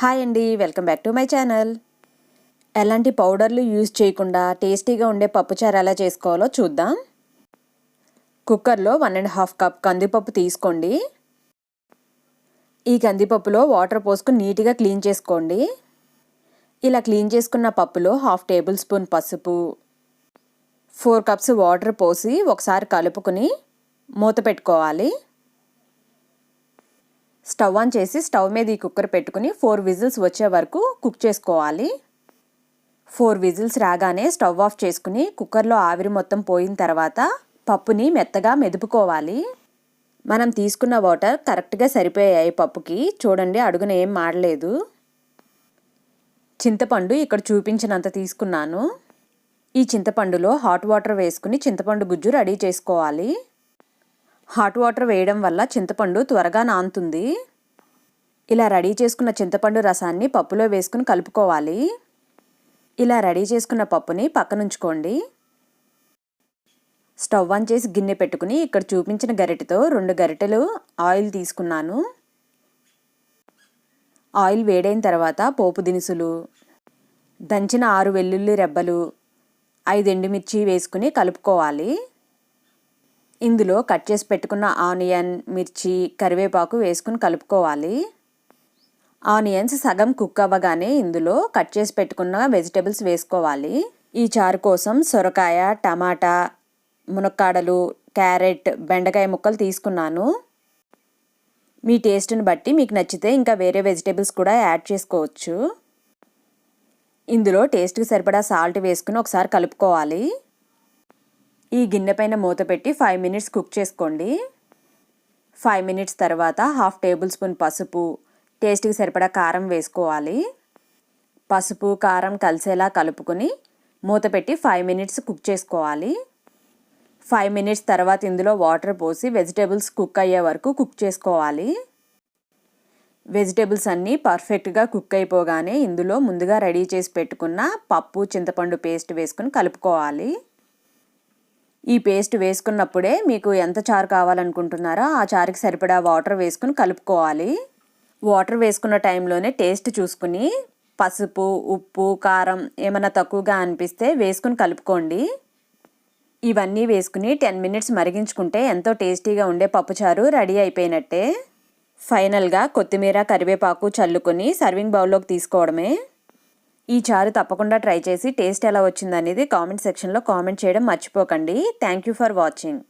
Hi అండి welcome back to my channel. ఎలాంటి పౌడర్లు యూజ్ చేయకుండా టేస్టీగా ఉండే పప్పుచారు ఎలా చేసుకోవాలో చూద్దాం. కుక్కర్లో వన్ అండ్ హాఫ్ కప్ కందిపప్పు తీసుకోండి. ఈ కందిపప్పులో వాటర్ పోసుకుని నీట్గా క్లీన్ చేసుకోండి. ఇలా క్లీన్ చేసుకున్న పప్పులో హాఫ్ టేబుల్ స్పూన్ పసుపు ఫోర్ కప్స్ వాటర్ పోసి ఒకసారి కలుపుకుని మూత పెట్టుకోవాలి. స్టవ్ ఆన్ చేసి స్టవ్ మీద ఈ కుక్కర్ పెట్టుకుని ఫోర్ విజిల్స్ వచ్చే వరకు కుక్ చేసుకోవాలి. ఫోర్ విజిల్స్ రాగానే స్టవ్ ఆఫ్ చేసుకుని కుక్కర్లో ఆవిరి మొత్తం పోయిన తర్వాత పప్పుని మెత్తగా మెదుపుకోవాలి. మనం తీసుకున్న వాటర్ కరెక్ట్గా సరిపోయాయి పప్పుకి. చూడండి అడుగున ఏం మాడలేదు. చింతపండు ఇక్కడ చూపించినంత తీసుకున్నాను. ఈ చింతపండులో హాట్ వాటర్ వేసుకుని చింతపండు గుజ్జు రెడీ చేసుకోవాలి. హాట్ వాటర్ వేయడం వల్ల చింతపండు త్వరగా నానుతుంది. ఇలా రెడీ చేసుకున్న చింతపండు రసాన్ని పప్పులో వేసుకుని కలుపుకోవాలి. ఇలా రెడీ చేసుకున్న పప్పుని పక్కనుంచుకోండి. స్టవ్ ఆన్ చేసి గిన్నె పెట్టుకుని ఇక్కడ చూపించిన గరిటెతో రెండు గరిటెలు ఆయిల్ తీసుకున్నాను. ఆయిల్ వేడైన తర్వాత పోపు దినుసులు దంచిన ఆరు వెల్లుల్లి రెబ్బలు ఐదు ఎండుమిర్చి వేసుకుని కలుపుకోవాలి. ఇందులో కట్ చేసి పెట్టుకున్న ఆనియన్ మిర్చి కరివేపాకు వేసుకుని కలుపుకోవాలి. ఆనియన్స్ సగం కుక్ అవ్వగానే ఇందులో కట్ చేసి పెట్టుకున్న వెజిటేబుల్స్ వేసుకోవాలి. ఈ చారు కోసం సొరకాయ టమాటా మునక్కాడలు క్యారెట్ బెండకాయ ముక్కలు తీసుకున్నాను. మీ టేస్ట్ని బట్టి మీకు నచ్చితే ఇంకా వేరే వెజిటేబుల్స్ కూడా యాడ్ చేసుకోవచ్చు. ఇందులో టేస్ట్కి సరిపడా సాల్ట్ వేసుకుని ఒకసారి కలుపుకోవాలి. ఈ గిన్నె పైన మూత పెట్టి ఫైవ్ మినిట్స్ కుక్ చేసుకోండి. ఫైవ్ మినిట్స్ తర్వాత హాఫ్ టేబుల్ స్పూన్ పసుపు టేస్ట్కి సరిపడా కారం వేసుకోవాలి. పసుపు కారం కలిసేలా కలుపుకొని మూత పెట్టి ఫైవ్ మినిట్స్ కుక్ చేసుకోవాలి. ఫైవ్ మినిట్స్ తర్వాత ఇందులో వాటర్ పోసి వెజిటేబుల్స్ కుక్ అయ్యే వరకు కుక్ చేసుకోవాలి. వెజిటేబుల్స్ అన్నీ పర్ఫెక్ట్గా కుక్ అయిపోగానే ఇందులో ముందుగా రెడీ చేసి పెట్టుకున్న పప్పు చింతపండు పేస్ట్ వేసుకుని కలుపుకోవాలి. ఈ పేస్ట్ వేసుకున్నప్పుడే మీకు ఎంత చారు కావాలనుకుంటున్నారో ఆ చారుకి సరిపడా వాటర్ వేసుకుని కలుపుకోవాలి. వాటర్ వేసుకున్న టైంలోనే టేస్ట్ చూసుకుని పసుపు ఉప్పు కారం ఏమైనా తక్కువగా అనిపిస్తే వేసుకుని కలుపుకోండి. ఇవన్నీ వేసుకుని టెన్ మినిట్స్ మరిగించుకుంటే ఎంతో టేస్టీగా ఉండే పప్పుచారు రెడీ అయిపోయినట్టే. ఫైనల్గా కొత్తిమీర కరివేపాకు చల్లుకొని సర్వింగ్ బౌల్లోకి తీసుకోవడమే. ఈ చారు తప్పకుండా ట్రై చేసి టేస్ట్ ఎలా వచ్చిందనేది కామెంట్ సెక్షన్లో కామెంట్ చేయడం మర్చిపోకండి. Thank you for watching